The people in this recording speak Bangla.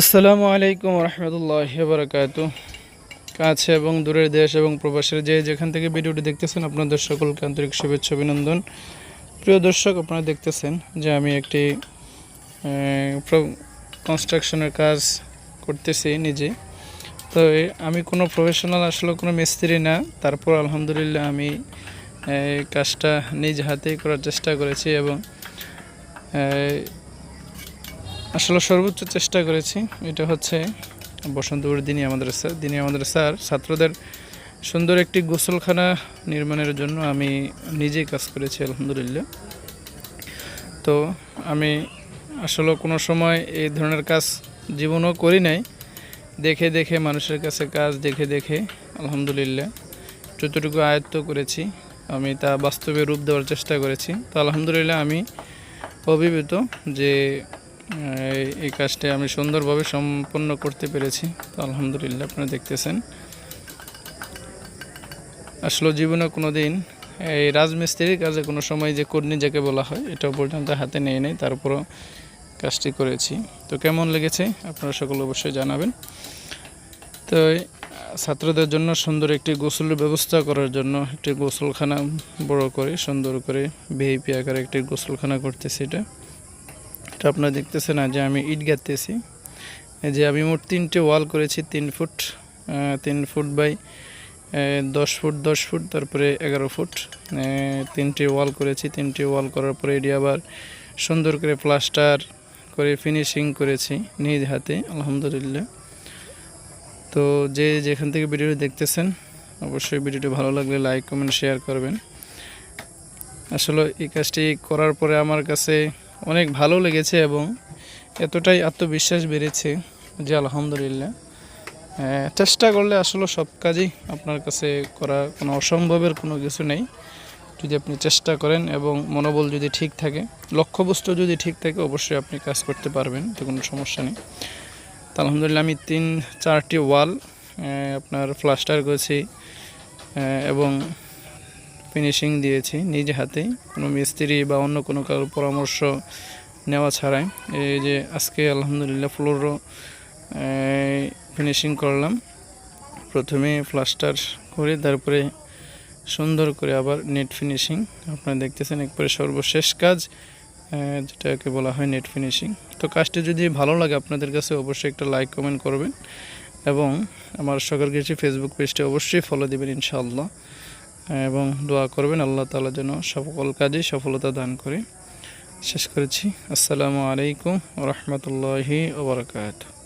আসসালামু আলাইকুম রহমতুল্লাহ বারকাত কাছে এবং দূরের দেশ এবং প্রবাসের যে যেখান থেকে ভিডিওটি দেখতেছেন, আপনাদের সকলকে আন্তরিক শুভেচ্ছা, অভিনন্দন। প্রিয় দর্শক, আপনারা দেখতেছেন যে আমি একটি কনস্ট্রাকশনের কাজ করতেছি নিজে। তো আমি কোনো প্রফেশনাল আসলে কোনো মিস্ত্রি না। তারপর আলহামদুলিল্লাহ আমি কাজটা নিজ হাতেই করার চেষ্টা করেছি এবং আসলে সর্বোচ্চ চেষ্টা করেছি। এটা হচ্ছে বসন্তপুর দিনই আমাদের স্যার দিনই আমাদের স্যার। ছাত্রদের সুন্দর একটি গোসলখানা নির্মাণের জন্য আমি নিজেই কাজ করেছি, আলহামদুলিল্লাহ। তো আমি আসলে কোনো সময় এই ধরনের কাজ জীবনও করি নাই। দেখে দেখে মানুষের কাছে কাজ দেখে দেখে, আলহামদুলিল্লাহ। যতটুকু আয়ত্ত করেছি, আমি তা বাস্তবে রূপ দেওয়ার চেষ্টা করেছি। তো আলহামদুলিল্লাহ আমি অভিভূত যে এই কাজটি আমি সুন্দরভাবে সম্পন্ন করতে পেরেছি। তো আলহামদুলিল্লাহ, আপনারা দেখতেছেন। আসলে জীবনে কোনো দিন এই রাজমিস্ত্রির কাজে কোনো সময় যে কর্নি যাকে বলা হয়, এটাও পর্যন্ত হাতে নিয়ে নেই, তারপরও কাজটি করেছি। তো কেমন লেগেছে? আপনারা সকল অবশ্যই জানাবেন। তো ছাত্রদের জন্য সুন্দর একটি গোসলের ব্যবস্থা করার জন্য একটি গোসলখানা বড় করে, সুন্দর করে ভিআইপি আকারে একটি গোসলখানা করতেছি এটা। এটা আপনারা দেখতেছেন না যে আমি ইট গাঁথতেছি। যে আমি মোট তিনটে ওয়াল করেছি, তিন ফুট তিন ফুট বাই দশ ফুট দশ ফুট, তারপরে এগারো ফুট তিনটে ওয়াল করেছি। তিনটে ওয়াল করার পরে এটি আবার সুন্দর করে প্লাস্টার করে ফিনিশিং করেছি নিজ হাতে, আলহামদুলিল্লাহ। তো যে যেখান থেকে ভিডিওটি দেখতেছেন, অবশ্যই ভিডিওটি ভালো লাগলে লাইক, কমেন্ট, শেয়ার করবেন। আসলে এই কাজটি করার পরে আমার কাছে অনেক ভালো লেগেছে এবং এতটাই আত্মবিশ্বাস বেড়েছে যে আলহামদুলিল্লাহ। চেষ্টা করলে আসলে সব কাজই আপনার কাছে করা কোনো অসম্ভবের কোনো কিছু নেই। যদি আপনি চেষ্টা করেন এবং মনোবল যদি ঠিক থাকে, লক্ষ্যবস্তু যদি ঠিক থাকে, অবশ্যই আপনি কাজ করতে পারবেন তো কোনো সমস্যা নেই। তো আলহামদুলিল্লাহ আমি তিন, চারটি ওয়াল আপনার প্লাস্টার করেছি এবং ফিনিশিং দিয়েছি নিজ হাতেই কোনো মিস্ত্রি বা অন্য কোনো কারোর পরামর্শ নেওয়া ছাড়াই। এই যে আজকে আলহামদুলিল্লাহ ফ্লোরও ফিনিশিং করলাম। প্রথমে প্লাস্টার করে তারপরে সুন্দর করে আবার নেট ফিনিশিং আপনারা দেখতেছেন একবারে সর্বশেষ কাজ যেটাকে বলা হয় নেট ফিনিশিং তো কাজটি যদি ভালো লাগে আপনাদের কাছে অবশ্যই একটা লাইক, কমেন্ট করবেন। এবং আমার সকল কিছু ফেসবুক পেজটি অবশ্যই ফলো দেবেন ইনশাআল্লাহ। এবং দোয়া করবেন, আল্লাহ তালা যেন সকল কাজে সফলতা দান করে। শেষ করেছি। আসসালামু আলাইকুম রহমতুল্লাহি ওবরাকাত